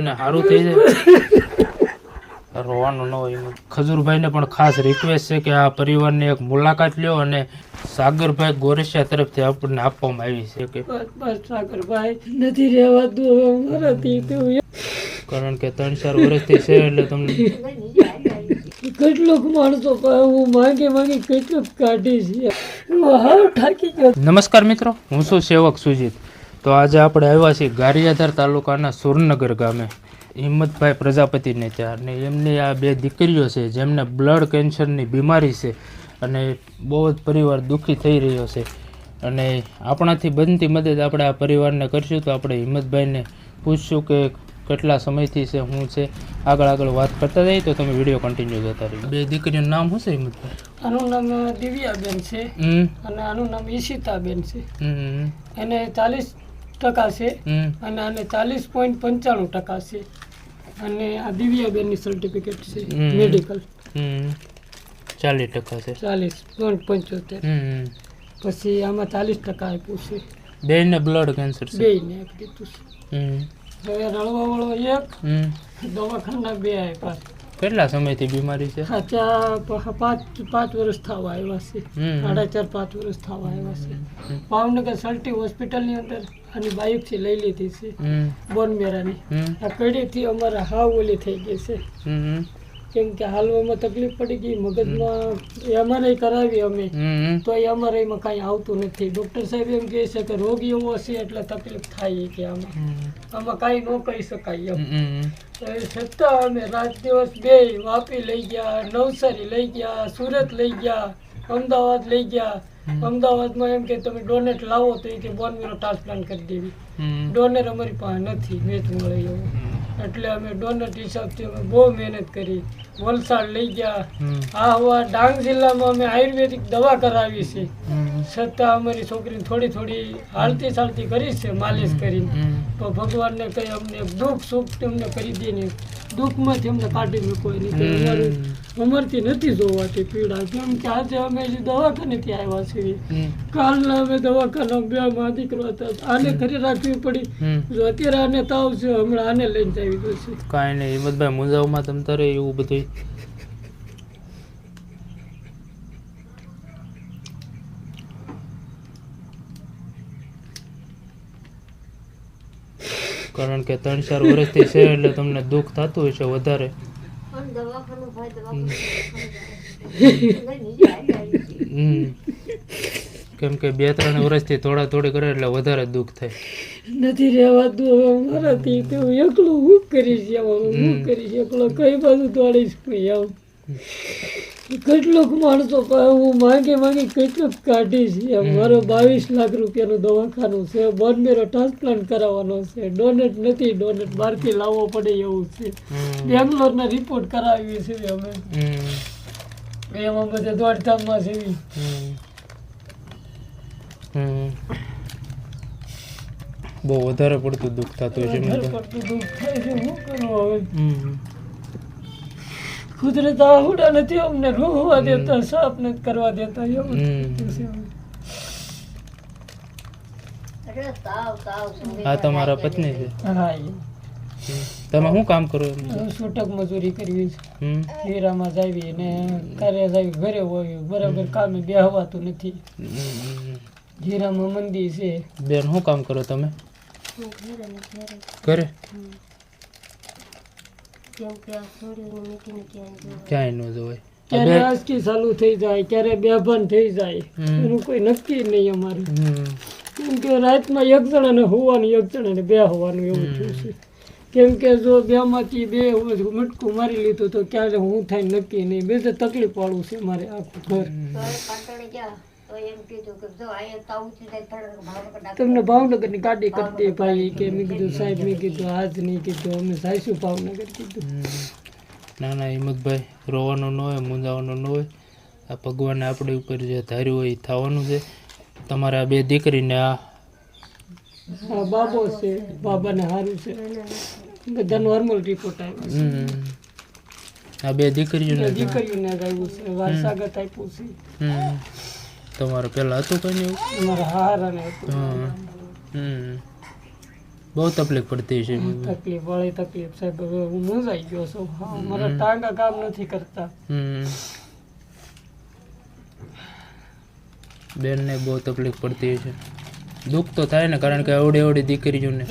દીકરીઓને સારું થઈ જાય. રોવાનું ન હોય ખજૂરભાઈને પણ ખાસ રિક્વેસ્ટ છે કે આ પરિવારની એક મુલાકાત લ્યો અને સાગરભાઈ ગોરેશિયા તરફથી આપણને આપવામાં આવી છે કે બસ સાગરભાઈ. નથી રહેવાતું હવે કારણ કે ત્રણ ચાર વર્ષથી છે એટલે તમને કેટલોક માણસો હું માંગે માંગે કેટલુંક કાઢી છે. હું નમસ્કાર મિત્રો હું છું સેવક સુજીત. તો આજે આપણે આવ્યા છીએ ગારિયાધાર તાલુકાના સુરનગર ગામે. હિંમતભાઈ પ્રજાપતિને ત્યાં અને એમની આ બે દીકરીઓ છે જેમને બ્લડ કેન્સરની બીમારી છે અને બહુ જ પરિવાર દુઃખી થઈ રહ્યો છે. અને આપણાથી બનતી મદદ આપણે આ પરિવારને કરશું તો આપણે હિંમતભાઈને પૂછશું કે કેટલા સમયથી છે શું છે. આગળ આગળ વાત કરતા જઈએ તો તમે વીડિયો કન્ટિન્યુ જતા રહ્યો બે દીકરીનું નામ શું છે હિંમતભાઈ? આનું નામ દિવ્યાબેન છે. અને આનું નામ ઈશિતાબેન છે. એને ચાલીસ ટકા છે. અને આને ચાલીસ પોઈન્ટ પંચાણું ટકા છે. અને આ દિવ્યાબેનની સર્ટિફિકેટ છે મેડિકલ ચાલીસ ટકા છે. ચાલીસ પોઈન્ટ પંચોતેર. પછી આમાં ચાલીસ ટકા આપ્યું છે. બેને બ્લડ કેન્સર છે. બેયને આપી દીધું છે. હવે રળવા વળો એક દવાખાના બે આપ્યા. કેટલા સમયથી બીમારી છે? પાંચ પાંચ વર્ષ થવા આવ્યા છે. સાડા ચાર પાંચ વર્ષ થવા આવ્યા છે. ભાવનગર સલ્ટી હોસ્પિટલની અંદર આની થી લઈ લીધી છે. બોનમેરાની આ કડીથી અમારે હાવ ઓલી થઈ ગઈ છે. કેમ કે હાલવામાં તકલીફ પડી ગઈ મગજમાં એમઆરઆઈ કરાવી અમે. તો એમઆરઆઈમાં કાંઈ આવતું નથી. ડૉક્ટર સાહેબ એમ કહે છે કે રોગ એવો હશે એટલે તકલીફ થાય કે આમાં. આમાં કાંઈ ન કહી શકાય એમ. છતાં અમે રાત દિવસ બે વાપી લઈ ગયા નવસારી લઈ ગયા સુરત લઈ ગયા અમદાવાદ લઈ ગયા અમદાવાદમાં એમ કે તમે ડોનેટ લાવો તો એ કે બોન મેરો ટ્રાન્સપ્લાન્ટ કરી દેવી. ડોનેટ અમારી પાસે નથી મેચ મળે એવું. એટલે અમે ડોનેટ હિસાબથી અમે બહુ મહેનત કરી. વલસાડ લઈ ગયા. આ હવા ડાંગ જિલ્લામાં અમે આયુર્વેદિક દવા કરાવી છે. છતાં અમારી છોકરીને થોડી થોડી હાલતી ચાલતી કરી છે માલિશ કરીને. તો ભગવાનને કંઈ અમને દુઃખ સુખ અમને કરી દે નહીં. દુઃખમાંથી અમને કાઢી મૂકો નહીં અમારથી નથી જોવાતી પીડા. કેમ કે આજે અમે દવાખાનેથી આવ્યા છીએ કાલના અમે દવાખાના બે માં દીકરો હતા. આને ઘરે રાખવી પડી. જો અત્યારે આને તાવ છે હમણાં આને લઈને જાવી છે કાંઈ નહીં હિંમતભાઈ મુંજાવમાં તમ તારે એવું બધું કારણ કે ત્રણ ચાર વર્ષથી છે એટલે તમને દુઃખ થતું હશે વધારે. કેમ કે બે ત્રણ વર્ષથી થોડા થોડી કરે એટલે વધારે દુઃખ થાય. નથી રહેવાતું હવે મારાથી તો એકલું હું કરીશ હું કરીશ એકલો કઈ બાજુ દોડીશ આમ કેટલોક માણસો હું માંગે માંગે કેટલુંક કાઢીશ. એમ મારો બાવીસ લાખ રૂપિયાનું દવાખાનું છે. બોનમેરો ટ્રાન્સપ્લાન્ટ કરાવવાનો છે. ડોનેટ નથી ડોનેટ બહારથી લાવવો પડે એવું છે. બેંગ્લોરના રિપોર્ટ કરાવીએ છીએ અમે. એમાં બધા દોડધામમાં છે બહુ વધારે પડતું દુઃખ થતું છે વધારે પડતું દુઃખ થાય છે. શું કરવું હવે? કુદરત આહુડા નથી અમને રોવા દેતા સાફ નથી કરવા દેતા એવું. આ તમારા પત્ની છે. હા એ. તમે શું કામ કરો? છૂટક મજૂરી કરવી છે. હમ. હીરામાં જાવી ને ઘરે જાવી ઘરે હોય બરાબર કામે બેહવાતું નથી. હીરામાં મંદી છે. બેન શું કામ કરો તમે? ઘરે ક્યાંય ન જોવાય. ક્યારે આજકી ચાલુ થઈ જાય ક્યારે બેભાન થઈ જાય એનું કોઈ નક્કી નહીં અમારે. કેમ કે રાતમાં એક જણાને હોવાનું એક જણાને બે હોવાનું એવું. થયું છે. કેમ કે જો બેમાંથી બે હોય મટકું મારી લીધું તો ક્યારે હું થાય નક્કી નહીં. બે તકલીફ વાળું છે મારે આખું ઘર. તમને ભાવનગરની ગાડી કરતી ભાઈ કે મેં કીધું સાહેબ મેં કીધું આજ નહીં કીધું અમે જઈશું ભાવનગર કીધું. હમ. ના ના હિંમતભાઈ રોવાનું ન હોય મૂંઝાવાનું ન હોય. આ ભગવાને આપણી ઉપર જે ધાર્યું હોય એ થવાનું છે. તમારે આ બે દીકરીને આ હા બાબો છે બાબાને સારું છે. બધા નોર્મલ રિપોર્ટ આવ્યો હમ. આ બે દીકરીઓને છે દીકરીઓને જ આવ્યું છે વારસાગત આપ્યું છે. હમ. તમારે પેલા હતું કઈ એવું? હમ. બહુ તકલીફ પડતી છે તકલીફ વાળી તકલીફ સાહેબ. હવે હું મૂંઝાઈ ગયો છું. મારા ટાંગા કામ નથી કરતા. હમ. બેનને બહુ તકલીફ પડતી છે દુઃખ તો થાય ને કારણ કે અવડી અવડી દીકરીઓને.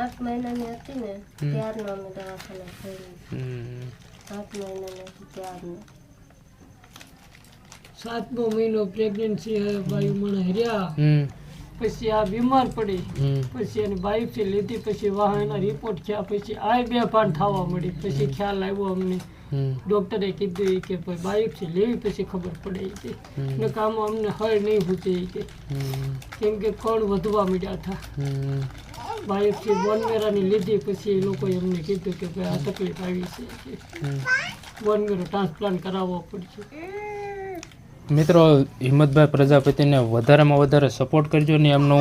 આઠ મહિનાની હતી ને ત્યારનો અમે દવાખાના. આઠ મહિનાની હતી ત્યારનો. સાતમો મહિનો પ્રેગ્નન્સી બાયુ મને હર્યા હમ. પછી આ બીમાર પડી હમ. પછી એની બાયોપ્સી લીધી પછી વાહના રિપોર્ટ થયા પછી આ બે પાન થવા મળી પછી ખ્યાલ આવ્યો અમને હમ. ડોક્ટરે કીધું ઈ કે ભાઈ બાયોપ્સી લેવી પછી ખબર પડે ઈ કે હમ. ને કામ અમને હળ નહીં પૂછે ઈ કે હમ. કેમ કે કણ વધવા મળ્યા હતા હમ. બાયોપ્સી બોનમેરાની લીધી પછી એ લોકોએ અમને કીધું કે ભાઈ આ તકલીફ આવી છે કે હમ. બોનમેરો ટ્રાન્સપ્લાન્ટ કરાવવો પડશે મિત્રો, હિંમતભાઈ પ્રજાપતિને વધારેમાં વધારે સપોર્ટ કરજો ને એમનો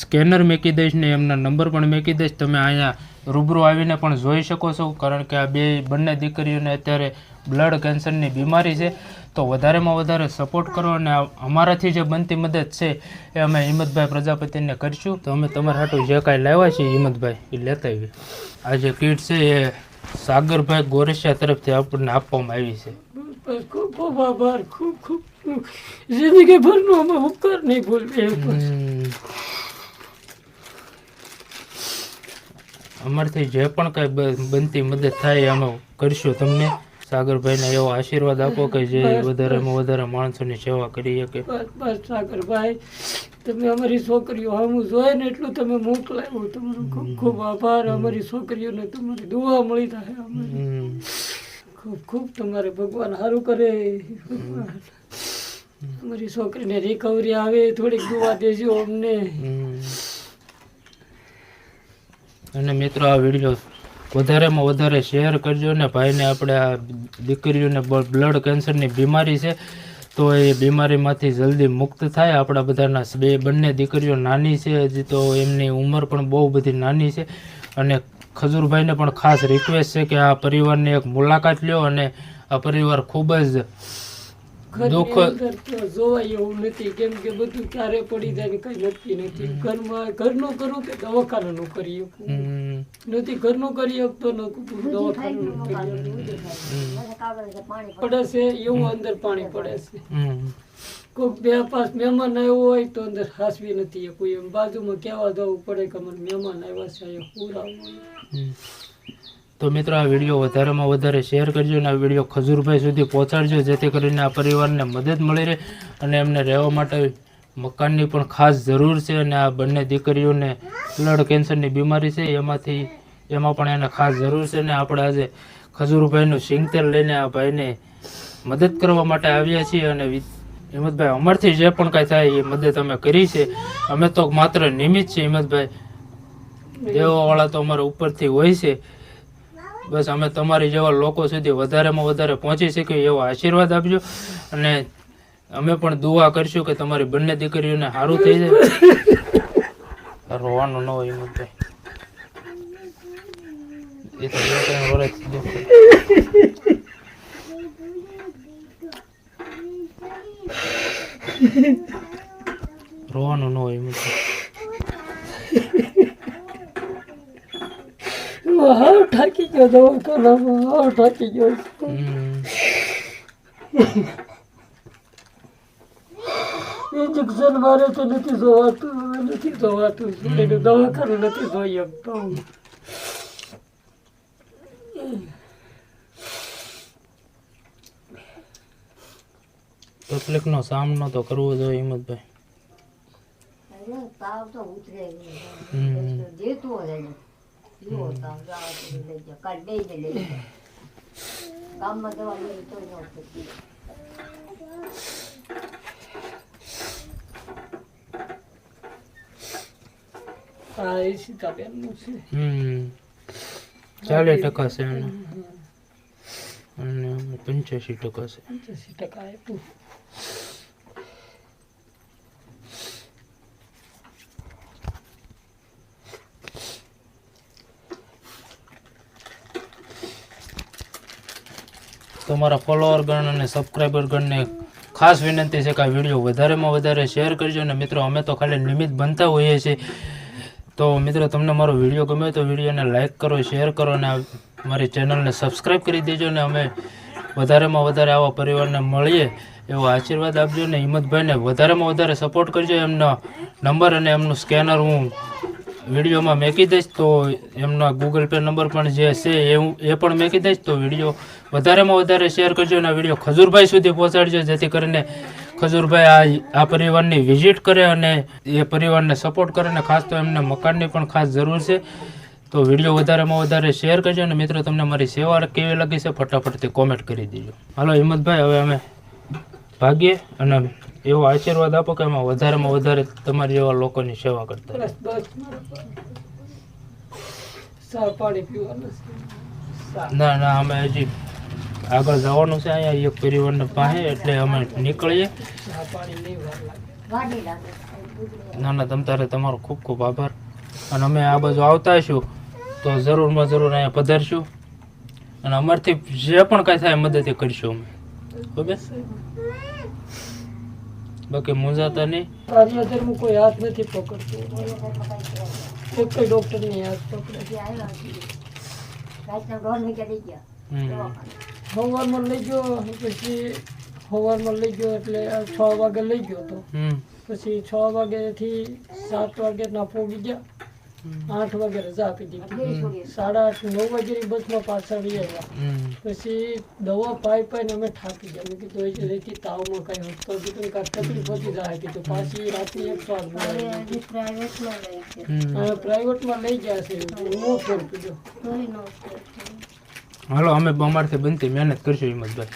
સ્કેનર મેકી દઈશ ને એમના નંબર પણ મેકી દઈશ. તમે અહીંયા રૂબરૂ આવીને પણ જોઈ શકો છો, કારણ કે આ બે બંને દીકરીઓને અત્યારે બ્લડ કેન્સરની બીમારી છે. તો વધારેમાં વધારે સપોર્ટ કરો અને અમારાથી જે બનતી મદદ છે એ અમે હિંમતભાઈ પ્રજાપતિને કરીશું. તો અમે તમારા હાટું જે કાંઈ લાવ્યા છીએ હિંમતભાઈ, એ લેતા આવીએ. આ જે કીટ છે એ સાગરભાઈ ગોરેશિયા તરફથી આપણને આપવામાં આવી છે. બસ ખૂબ ખૂબ આભાર ખૂબ ખૂબ જિંદગી ભરનો અમે ઉપકાર નહીં ભૂલવી અમારથી જે પણ કાંઈ બનતી મદદ થાય અમે કરીશું તમને. સાગરભાઈને એવો આશીર્વાદ આપો કે જે વધારેમાં વધારે માણસોની સેવા કરી શકે. બસ બસ સાગરભાઈ તમે અમારી છોકરીઓ હમું જોઈએ ને એટલું તમે મોકલાવ્યું તમારો ખૂબ ખૂબ આભાર. અમારી છોકરીઓને તમારી દુઆ મળી થાય. ખૂબ ખૂબ તમારે ભગવાન સારું કરે. અમારી છોકરીને રિકવરી આવે, થોડીક દુવા દેજો અમને. અને મિત્રો, આ વીડિયો વધારેમાં વધારે શેર કરજો ને ભાઈને આપણે આ દીકરીઓને બ્લડ કેન્સરની બીમારી છે, તો એ બીમારીમાંથી જલ્દી મુક્ત થાય. આપણા બધાના બે, બંને દીકરીઓ નાની છે, હજી તો એમની ઉંમર પણ બહુ બધી નાની છે. અને ખજૂરભાઈને પણ ખાસ રિક્વેસ્ટ છે કે આ પરિવારની એક મુલાકાત લ્યો અને આ પરિવાર ખૂબ જ દુઃખ જોવાય એવું નથી. કેમ કે બધું ક્યારે પડી જાય ને કઈ નક્કી નથી. ઘરમાં ઘરનું કરું કે દવાખાનાનું કરી હમ, નથી ઘરનું કરી શકતો ન દવાખાનાનું પડે છે એવું અંદર પાણી પડે છે. કોઈક બે પાંચ મહેમાન આવ્યો હોય તો અંદર હાસવી નથી કોઈ એમ. બાજુમાં કહેવા જવું પડે કે અમારે મહેમાન આવ્યા છે, અહીંયા પૂરાવું તો મિત્રો આ વીડિયો વધારેમાં વધારે શેર કરજો અને આ વીડિયો ખજૂરભાઈ સુધી પહોંચાડજો, જેથી કરીને આ પરિવારને મદદ મળી રહે અને એમને રહેવા માટે મકાનની પણ ખાસ જરૂર છે અને આ બંને દીકરીઓને બ્લડ કેન્સરની બીમારી છે, એમાંથી એમાં પણ એને ખાસ જરૂર છે અને આપણે આજે ખજૂરભાઈનું સિંગતેલ લઈને આ ભાઈને મદદ કરવા માટે આવ્યા છીએ અને હિંમતભાઈ અમારથી જે પણ કાંઈ થાય એ મદદ અમે કરી છે. અમે તો માત્ર નિમિત્ત છે હિંમતભાઈ. દેવાવાળા તો અમારા ઉપરથી હોય છે. બસ અમે તમારી જેવા લોકો સુધી વધારેમાં વધારે પહોંચી શકીએ એવો આશીર્વાદ આપજો. અને અમે પણ દુઆ કરશું કે તમારી બંને દીકરીઓને સારું થઈ જાય. રોવાનું ન હોય હિંમતભાઈ. એ તો બે ત્રણ વર્ષ દુઃખ રોવાનું ન હોય હિંમતભાઈ હાવ ઠાકી ગયો દવાખાનામાં હાવ ઠાકી ગયો. ઇન્જેક્શન મારે તો નથી જોવાતું નથી જોવાતું. દવાખાનું નથી જોઈ શકતો. તકલીફનો સામનો તો કરવો જોઈએ હિંમતભાઈ તાવ તો ઉતરે હમ. જેતો રહે એવો તાવ જાવા તો લઈ જા કાલ બે ને લઈ જા ગામમાં દવા લઈ તો ન થતી આ એ સીતાબેનનું છે હમ ચાલીસ ટકા છે એને અને પંચ્યાસી ટકા છે પંચ્યાસી ટકા આપ્યું તમારા ફોલોઅર ગણ અને સબસ્ક્રાઈબર ગણને ખાસ વિનંતી છે કે આ વીડિયો વધારેમાં વધારે શેર કરજો અને મિત્રો, અમે તો ખાલી નિમિત્ત બનતા હોઈએ છીએ. તો મિત્રો, તમને મારો વીડિયો ગમે તો વિડીયોને લાઇક કરો શેર કરો અને મારી ચેનલને સબસ્ક્રાઈબ કરી દેજો અને અમે વધારેમાં વધારે આવા પરિવારને મળીએ એવો આશીર્વાદ આપજો અને હિંમતભાઈને વધારેમાં વધારે સપોર્ટ કરજો. એમનો નંબર અને એમનું સ્કેનર હું વિડીયોમાં મેકી દઈશ તો એમના ગૂગલ પે નંબર પણ જે છે એ હું એ પણ મેકી દઈશ તો વીડિયો વધારેમાં વધારે શેર કરજો અને વીડિયો ખજૂરભાઈ સુધી પહોંચાડજો, જેથી કરીને ખજૂરભાઈ આ આ પરિવારની વિઝિટ કરે અને એ પરિવારને સપોર્ટ કરે અને ખાસ તો એમને મકાનની પણ ખાસ જરૂર છે. તો વીડિયો વધારેમાં વધારે શેર કરજો અને મિત્રો, તમને મારી સેવા કેવી લાગી છે ફટાફટથી કોમેન્ટ કરી દેજો. હાલો હિંમતભાઈ, હવે અમે ભાગીએ અને એવો આશીર્વાદ આપો કે એમાં વધારેમાં વધારે તમારી જેવા લોકોની સેવા કરતા બસ બસ. પાણી પીવાનું ના ના અમે હજી આગળ જવાનું છે અહીંયા એક પરિવારને પાસે એટલે અમે નીકળીએ. સા પાણી નહીં વાર લાગે. વાડી લાગે. ના ના તમ તારે તમારો ખૂબ ખૂબ આભાર. અને અમે આ બાજુ આવતા છું તો જરૂરમાં જરૂર અહીંયા પધારશું. અને અમારથી જે પણ કાંઈ થાય મદદ કરીશું કરશું અમે. બરાબર? બાકી મૂંઝાતા નહીં કાર્યધર્મ કોઈ હાથ નથી પકડતું એક ડોક્ટરની હાથ પકડે પછી આવ્યા છીએ. રાતના દોઢ વાગ્યા થઈ ગયા હમ. દવાખાને. સવારમાં લઈ ગયો પછી સવારમાં લઈ ગયો એટલે છ વાગે લઈ ગયો તો હમ પછી છ વાગ્યાથી સાત વાગે ના પોગી ગયા આઠ વાગે રજા આપી દીધી. સાડા આઠ નવ વાગ્યાની બસમાં પાછળ આવ્યા. પછી દવા પાઈ પાઈને અમે થાકી ગયા. મેં કીધું એ રેતી તાવમાં કઈ હતો કીધું કાંઈ તકલીફ હતી જાય કીધું પાછી રાત્રે એક વાર હવે હજી પ્રાઇવેટમાં લઈ છે હમ. હવે પ્રાઇવેટમાં લઈ ગયા છે. નો ફેર કીધું તોય નો છે. હાલો અમે અમારથી બનતી મહેનત કરશું હિંમતભાઈ